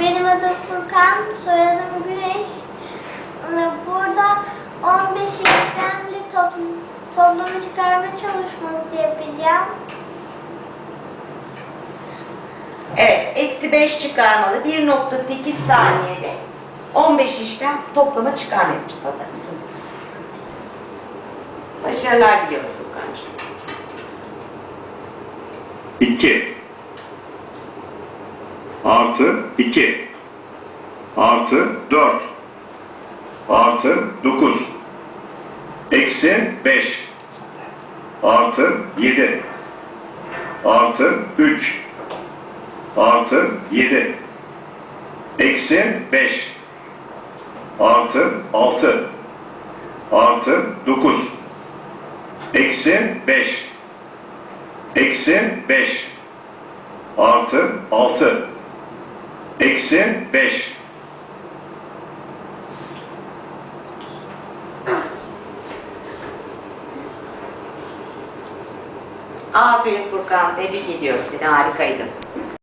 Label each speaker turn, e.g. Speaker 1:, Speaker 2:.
Speaker 1: Benim adım Furkan, soyadım Güneş. Burada 15 işlemli toplum, toplum çıkarma çalışması yapacağım.
Speaker 2: Evet, eksi 5 çıkarmalı 1.8 saniyede 15 işlem toplama çıkarma yapacağız. Hazır mısın? Başarılar diliyorum Furkan'cığım.
Speaker 3: 2 artı 2 artı 4 artı 9 eksi 5 artı 7 artı 3 artı 7 eksi 5 artı 6 artı 9 eksi 5 eksi 5 artı 6 eksi 5
Speaker 2: Aferin Furkan, tebrik ediyorum seni, harikaydın.